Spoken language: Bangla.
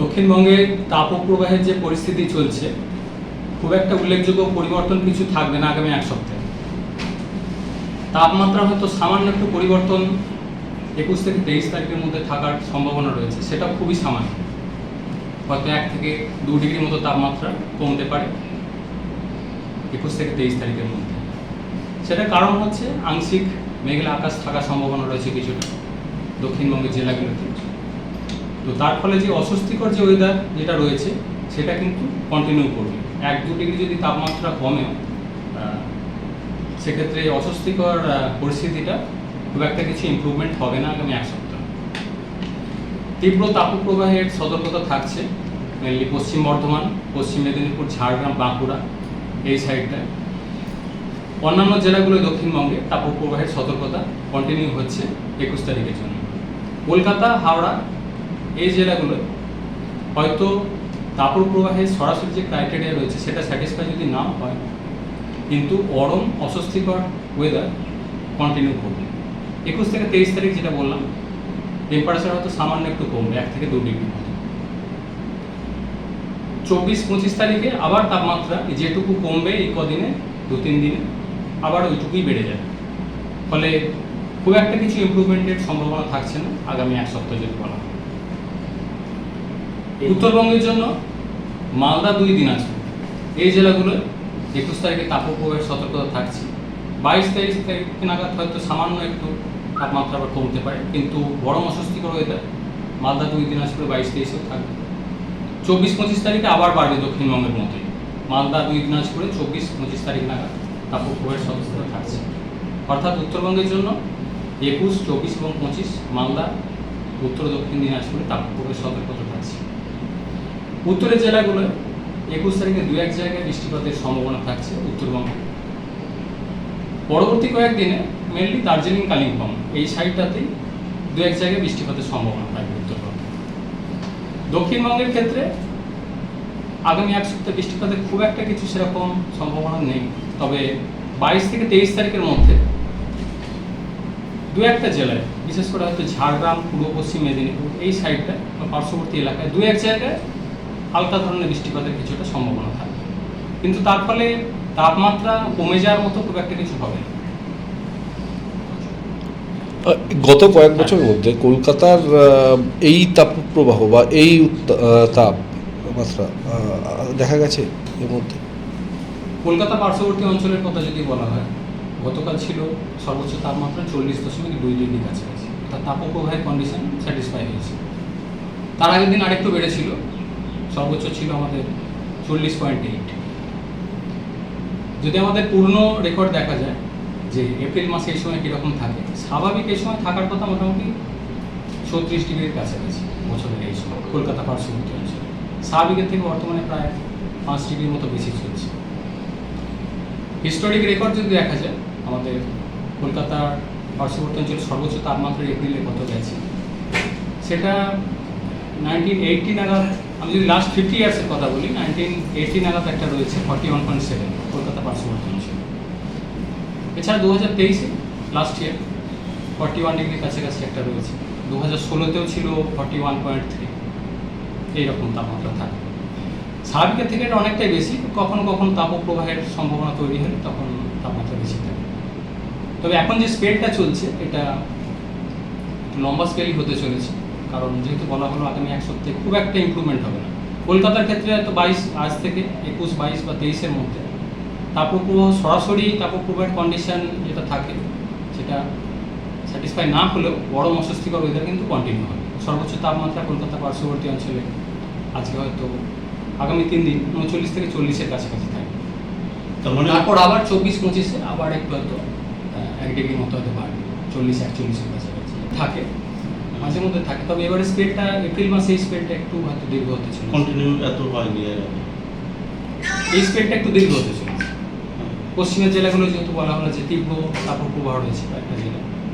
দক্ষিণবঙ্গে তাপপ্রবাহের যে পরিস্থিতি চলছে, খুব একটা উল্লেখযোগ্য পরিবর্তন কিছু থাকবে না আগামী এক সপ্তাহে। তাপমাত্রা হয়তো সামান্য একটু পরিবর্তন একুশ থেকে তেইশ তারিখের মধ্যে থাকার সম্ভাবনা রয়েছে, সেটা খুবই সামান্য। হয়তো এক থেকে দু ডিগ্রি মতো তাপমাত্রা কমতে পারে একুশ থেকে তেইশ তারিখের মধ্যে। সেটার কারণ হচ্ছে আংশিক মেঘলা আকাশ থাকার সম্ভাবনা রয়েছে কিছুটা দক্ষিণবঙ্গের জেলাগুলোতে। তো তার ফলে যে অস্বস্তিকর যে ওয়েদার যেটা রয়েছে, সেটা কিন্তু কন্টিনিউ করবে। এক দু ডিগ্রি যদি তাপমাত্রা কমে সেক্ষেত্রে অস্বস্তিকর পরিস্থিতিটা খুব একটা কিছু ইমপ্রুভমেন্ট হবে না আগামী এক সপ্তাহ। তীব্র তাপপ্রবাহের সতর্কতা থাকছে মেনলি পশ্চিম বর্ধমান, পশ্চিম মেদিনীপুর, ঝাড়গ্রাম, বাঁকুড়া, এই সাইডটা অন্যান্য জেলাগুলো দক্ষিণবঙ্গে তাপপ্রবাহের সতর্কতা কন্টিনিউ হচ্ছে একুশ তারিখের জন্য। কলকাতা, হাওড়া এই জেলাগুলো হয়তো তাপপ্রবাহের সরাসরি যে ক্রাইটেরিয়া রয়েছে সেটা স্যাটিসফাই যদি না হয়, কিন্তু গরম, অস্বস্তিকর ওয়েদার কন্টিনিউ করবে একুশ থেকে তেইশ তারিখ যেটা বললাম টেম্পারেচার হয়তো সামান্য একটু কমবে, এক থেকে দু ডিগ্রি চব্বিশ, পঁচিশ তারিখে আবার তাপমাত্রা যেটুকু কমবে এই কদিনে, দু তিন দিনে, আবার ওইটুকুই বেড়ে যাবে। ফলে খুব একটা কিছু ইমপ্রুভমেন্টের সম্ভাবনা থাকছে না, আগামী এক সপ্তাহ যদি বলা হয়। উত্তরবঙ্গের জন্য মালদা দুই দিন আছে। এই জেলাগুলো একুশ তারিখে তাপপ্রবাহের সতর্কতা থাকছে। বাইশ তেইশ তারিখ নাগাদ হয়তো সামান্য একটু তাপমাত্রা আবার কমতে পারে, কিন্তু বড় অস্বস্তিকর ওয়েদার মালদা দুই দিন আসবে বাইশ তেইশেও থাকবে। চব্বিশ পঁচিশ তারিখে আবার বাড়বে দক্ষিণবঙ্গের মতোই। মালদা দুই দিনাজপুরে চব্বিশ পঁচিশ তারিখ নাগাদ তাপপ্রবাহের সতর্কতা থাকছে। অর্থাৎ উত্তরবঙ্গের জন্য একুশ, চব্বিশ এবং পঁচিশ মালদা, উত্তর দক্ষিণ দিনাজপুরে তাপপ্রবাহের সতর্কতা থাকছে। উত্তরের জেলাগুলো, একুশ তারিখে দু এক জায়গায় বৃষ্টিপাতের সম্ভাবনা থাকছে উত্তরবঙ্গে। পরবর্তী কয়েকদিনে মেনলি দার্জিলিং, কালিম্পং, এই সাইডটাতেই দু এক জায়গায় বৃষ্টিপাতের সম্ভাবনা থাকবে উত্তরবঙ্গে। দক্ষিণবঙ্গের ক্ষেত্রে আগামী এক সপ্তাহে বৃষ্টিপাতের খুব একটা কিছু সেরকম সম্ভাবনা নেই। তবে বাইশ থেকে তেইশ তারিখের মধ্যে দু একটা জেলায়, বিশেষ করে হয়তো ঝাড়গ্রাম, পূর্ব পশ্চিম মেদিনীপুর, এই সাইডটা পার্শ্ববর্তী এলাকায় দু এক জায়গায় হালকা ধরনের বৃষ্টিপাতের কিছুটা সম্ভাবনা থাকবে কিন্তু তার ফলে তাপমাত্রা কমে যাওয়ার মতো খুব একটা কিছু হবে না। গত কয়েক বছরের মধ্যে কলকাতার এই তাপপ্রবাহ বা এই আহ, তাপমাত্রা দেখা গেছে এর মধ্যে? কলকাতা পার্শ্ববর্তী অঞ্চলের কথা যদি বলা হয় গতকাল ছিল সর্বোচ্চ তাপমাত্রা চল্লিশ দশমিক দুই ডিগ্রি কাছাকাছি। অর্থাৎ তাপপ্রবাহের কন্ডিশন স্যাটিসফাই হয়েছে। তার আগের দিন আরেকটু বেড়েছিল সর্বোচ্চ ছিল আমাদের চল্লিশ পয়েন্ট এইট যদি আমাদের পুরনো রেকর্ড দেখা যায় যে এপ্রিল মাসে এই সময় কীরকম থাকে, স্বাভাবিক এই সময় থাকার কথা মোটামুটি ছত্রিশ ডিগ্রির কাছাকাছি বছরের এই সময়, কলকাতা পার্শ্ববর্তী অঞ্চলে স্বাভাবিকের থেকে বর্তমানে প্রায় পাঁচ ডিগ্রির মতো বেশি চলছে। হিস্টোরিক রেকর্ড যদি দেখা যায়, আমাদের কলকাতার পার্শ্ববর্তী অঞ্চলের সর্বোচ্চ তাপমাত্রা এপ্রিলে কত গেছে, সেটা নাইনটিন এইটটি নাগাদ, আমি যদি লাস্ট ফিফটি ইয়ার্সের কথা বলি নাইনটিন এইটটি নাগাদ একটা রয়েছে forty one point seven Kolkata পার্শ্ববর্তী অঞ্চলে এছাড়া দু হাজার তেইশে লাস্ট ইয়ার ফর্টি ওয়ান ডিগ্রির কাছাকাছি একটা রয়েছে। দু হাজার ষোলোতেও ছিল ফর্টি ওয়ান পয়েন্ট থ্রি এইরকম তাপমাত্রা থাকে। স্বাভাবিকের থেকে এটা অনেকটাই বেশি, কখনো কখনো তাপপ্রবাহের সম্ভাবনা তৈরি হলে তখন তাপমাত্রা বেশি থাকে। তবে এখন যে স্পেডটা চলছে, এটা লম্বা স্কেলই হতে চলেছে। কারণ যেহেতু বলা হলো আগামী এক সপ্তাহে খুব একটা ইমপ্রুভমেন্ট হবে না। কলকাতার ক্ষেত্রে হয়তো বাইশ আজ থেকে একুশ বাইশ বা তেইশের মধ্যে। তাপপ্রবাহ সরাসরি তাপপ্রবাহের কন্ডিশন যেটা থাকে সেটা স্যাটিসফাই না হলেও বড় অস্বস্তিকর ওয়েদার কিন্তু কন্টিনিউ হবে। সর্বোচ্চ তাপমাত্রা কলকাতা পার্শ্ববর্তী অঞ্চলে আজকে হয়তো আগামী তিন দিন উনচল্লিশ থেকে চল্লিশের কাছাকাছি থাকবে। মানে তারপর আবার চব্বিশ পঁচিশে আবার একটু হয়তো এক ডিগ্রি মতো হয়তো বাড়বে চল্লিশ একচল্লিশের কাছাকাছি। থাকে। মাঝে মধ্যে থাকে। তবে এবারে স্পেডটা এপ্রিল মাসে এই স্পেডটা একটু হয়তো দীর্ঘ হতে ছিল কন্টিনিউ এত হয়নি। এই স্পেডটা একটু দীর্ঘ হতে ছিল পশ্চিমের জেলাগুলো যেহেতু বলা হলো যে তীব্র তাপপ্রবাহ হয়েছে একটা জেলা